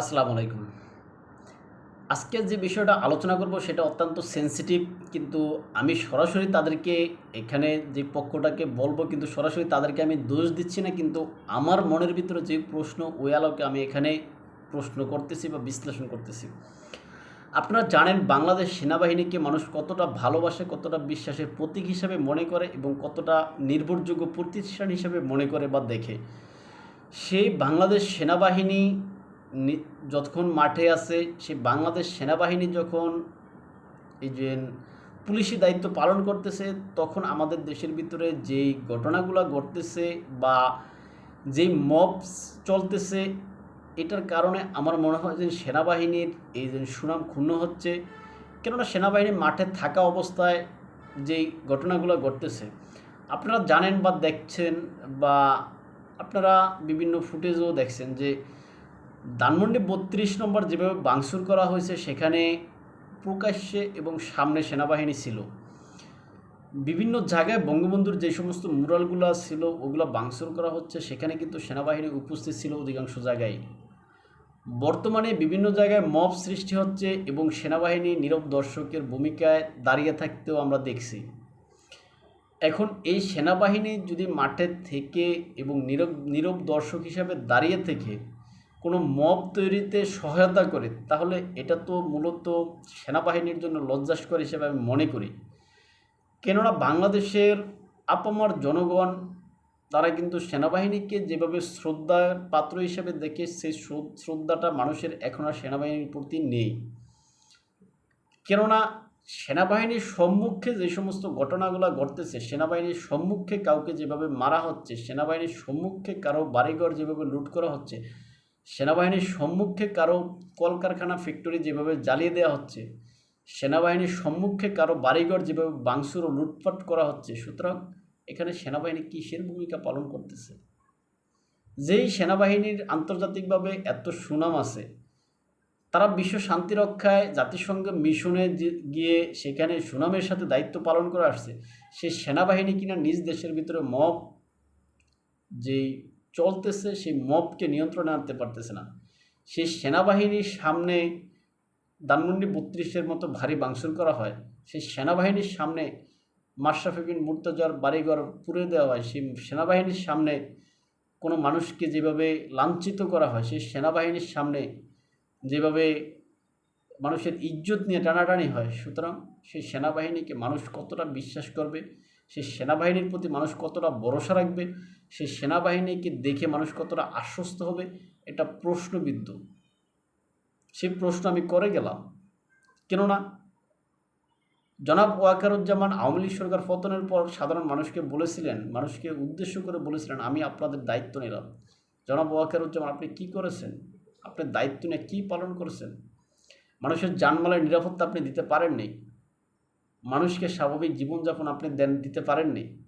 আসসালামু আলাইকুম। আজকে যে বিষয়টা আলোচনা করব সেটা অত্যন্ত সেনসিটিভ কিন্তু আমি সরাসরি তাদেরকে এখানে যে পক্ষটাকে বলব, কিন্তু সরাসরি তাদেরকে আমি দোষ দিচ্ছি না, কিন্তু আমার মনের ভিতরে যে প্রশ্ন, ওই আলোকে আমি এখানে প্রশ্ন করতেছি বা বিশ্লেষণ করতেছি। আপনারা জানেন বাংলাদেশ সেনাবাহিনীকে মানুষ কতটা ভালোবাসে, কতটা বিশ্বাসের প্রতীক হিসাবে মনে করে এবং কতটা নির্ভরযোগ্য প্রতিষ্ঠান হিসাবে মনে করে বা দেখে। সেই বাংলাদেশ সেনাবাহিনী যতক্ষণ মাঠে আছে, সে বাংলাদেশ সেনাবাহিনী যখন এই যে পুলিশি দায়িত্ব পালন করতেছে, তখন আমাদের দেশের ভিতরে যেই ঘটনাগুলো ঘটতেছে বা যেই মবস চলতেছে, এটার কারণে আমার মনে হয় যে সেনাবাহিনীর এই যে সুনাম ক্ষুণ্ণ হচ্ছে। কেননা সেনাবাহিনী মাঠে থাকা অবস্থায় যেই ঘটনাগুলো ঘটতেছে, আপনারা জানেন বা দেখছেন বা আপনারা বিভিন্ন ফুটেজও দেখছেন যে ধানমন্ডি বত্রিশ নম্বর যেভাবে বাংসুর করা হয়েছে, সেখানে প্রকাশ্যে এবং সামনে সেনাবাহিনী ছিল। বিভিন্ন জায়গায় বঙ্গবন্ধুর যে সমস্ত মুরালগুলো ছিল, ওগুলো বাংসুর করা হচ্ছে। সেখানে কিন্তু সেনাবাহিনী উপস্থিত ছিল অধিকাংশ জায়গায়। বর্তমানে বিভিন্ন জায়গায় মব সৃষ্টি হচ্ছে এবং সেনাবাহিনী নীরব দর্শকের ভূমিকায় দাঁড়িয়ে থাকতেও আমরা দেখছি। এখন এই সেনাবাহিনী যদি মাঠে থেকে এবং নীরব নীরব দর্শক হিসাবে দাঁড়িয়ে থেকে কোনো মব তৈরিতে সহায়তা করে, তাহলে এটা তো মূলত সেনাবাহিনীর জন্য লজ্জাস্কর হিসেবে আমি মনে করি। কেননা বাংলাদেশের আপামার জনগণ, তারা কিন্তু সেনাবাহিনীকে যেভাবে শ্রদ্ধার পাত্র হিসেবে দেখে, সেই শ্রদ্ধাটা মানুষের এখন আর সেনাবাহিনীর প্রতি নেই। কেননা সেনাবাহিনীর সম্মুখে যে সমস্ত ঘটনাগুলো ঘটতেছে, সেনাবাহিনীর সম্মুখে কাউকে যেভাবে মারা হচ্ছে, সেনাবাহিনীর সম্মুখে কারও বাড়িঘর যেভাবে লুট করা হচ্ছে সেনাবাহিনীর সম্মুখে কারও কলকারখানা, ফ্যাক্টরি যেভাবে জ্বালিয়ে দেওয়া হচ্ছে, সেনাবাহিনীর সম্মুখে কারও বাড়িঘর যেভাবে বাংসুর ও লুটপাট করা হচ্ছে, সুতরাং এখানে সেনাবাহিনী কিসের ভূমিকা পালন করতেছে? যেই সেনাবাহিনীর আন্তর্জাতিকভাবে এত সুনাম আছে, তারা বিশ্ব শান্তি রক্ষায় জাতিসংঘ মিশনে গিয়ে সেখানে সুনামের সাথে দায়িত্ব পালন করে আসছে সেই সেনাবাহিনী কিনা নিজ দেশের ভিতরে মব, যেই চলতেছে, সেই মবকে নিয়ন্ত্রণে আনতে পারতেছে না। সেই সেনাবাহিনীর সামনে ধানমন্ডি বত্রিশের মতো ভারী বাংসুর করা হয়। সেই সেনাবাহিনীর সামনে মাশরাফি বিন মুর্তজার বাড়িঘর পুড়ে দেওয়া হয়। সেই সেনাবাহিনীর সামনে কোনো মানুষকে যেভাবে লাঞ্ছিত করা হয়, সেই সেনাবাহিনীর সামনে যেভাবে মানুষের ইজ্জত নিয়ে টানাটানি হয়, সুতরাং সেই সেনাবাহিনীকে মানুষ কতটা বিশ্বাস করবে সেই সেনাবাহিনীর প্রতি মানুষ কতটা ভরসা রাখবে? সেই সেনাবাহিনীকে দেখে মানুষ কতটা আশ্বস্ত হবে? এটা প্রশ্নবিদ্ধ। সেই প্রশ্ন আমি করে গেলাম। কেননা জনাব ওয়াকারুজ্জামান আওয়ামী লীগ সরকার পতনের পর সাধারণ মানুষকে বলেছিলেন, মানুষকে উদ্দেশ্য করে বলেছিলেন, আমি আপনাদের দায়িত্ব নিলাম। জনাব ওয়াকারুজ্জামান, আপনি কি করেছেন? আপনি দায়িত্ব নিয়ে কী পালন করেছেন? মানুষের জানমালের নিরাপত্তা আপনি দিতে পারেননি। মানুষকে স্বাভাবিক জীবনযাপন আপনি দেন, দিতে পারেননি।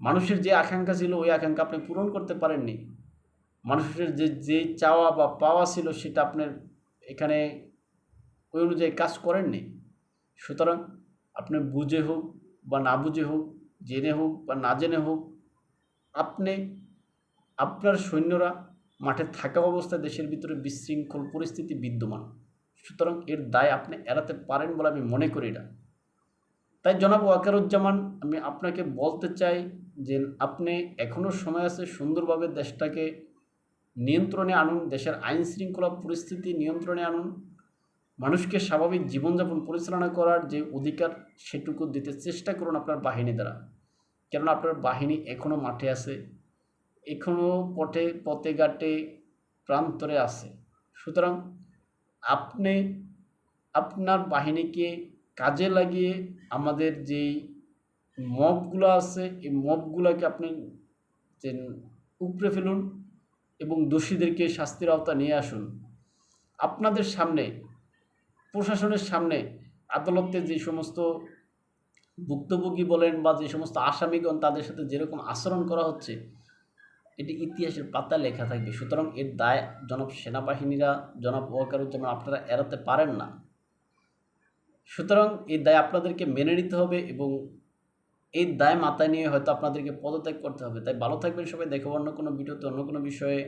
মানুষের যে আকাঙ্ক্ষা ছিল, ওই আকাঙ্ক্ষা আপনি পূরণ করতে পারেননি। মানুষের যে যে চাওয়া বা পাওয়া ছিল, সেটা আপনার এখানে ওই অনুযায়ী কাজ করেননি। সুতরাং আপনি বুঝে হোক বা না বুঝে হোক, জেনে হোক বা না জেনে হোক, আপনি, আপনার সৈন্যরা মাঠে থাকা অবস্থায় দেশের ভিতরে বিশৃঙ্খল পরিস্থিতি বিদ্যমান। সুতরাং এর দায় আপনি এড়াতে পারেন বলে আমি মনে করি না তাই জনাব ওয়াকারুজ্জামান, আমি আপনাকে বলতে চাই যে আপনি এখনও সময় আছে সুন্দরভাবে দেশটাকে নিয়ন্ত্রণে আনুন, দেশের আইন শৃঙ্খলা পরিস্থিতি নিয়ন্ত্রণে আনুন, মানুষকে স্বাভাবিক জীবনযাপন পরিচালনা করার যে অধিকার সেটুকু দিতে চেষ্টা করুন আপনার বাহিনী দ্বারা। কেননা আপনার বাহিনী এখনও মাঠে আছে এখনও পথে পথে ঘাটে, প্রান্তরে আছে। সুতরাং আপনি, আপনার বাহিনীকে কাজে লাগিয়ে আমাদের যেই মবগুলো আছে, এই মবগুলোকে আপনি যে উপড়ে ফেলুন এবং দোষীদেরকে শাস্তির আওতা নিয়ে আসুন। আপনাদের সামনে, প্রশাসনের সামনে আদালতে যে সমস্ত ভুক্তভোগী বলেন বা যে সমস্ত আসামিগণ তাদের সাথে যেরকম আচরণ করা হচ্ছে, এটি ইতিহাসের পাতা লেখা থাকবে। সুতরাং এর দায় জনাব সেনাবাহিনীরা জনাব ওয়াকারুজ্জামান, আপনারা এড়াতে পারেন না। সুতরাং এই দায় আপনাদেরকে মেনে নিতে হবে এবং এই দায় মাথায় নিয়ে হয়তো আপনাদেরকে পদত্যাগ করতে হবে। তাই ভালো থাকবেন সবাই। দেখো অন্য কোনো ভিডিওতে, অন্য কোনো বিষয়ে।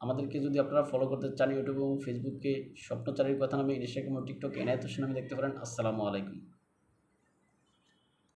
আমাদেরকে যদি আপনারা ফলো করতে চান ইউটিউব এবং ফেসবুকে স্বপ্নচারীর কথা নামে ইনস্টাগ্রাম ও টিকটক এনায়ত নামে দেখতে পারেন। আসসালামু আলাইকুম।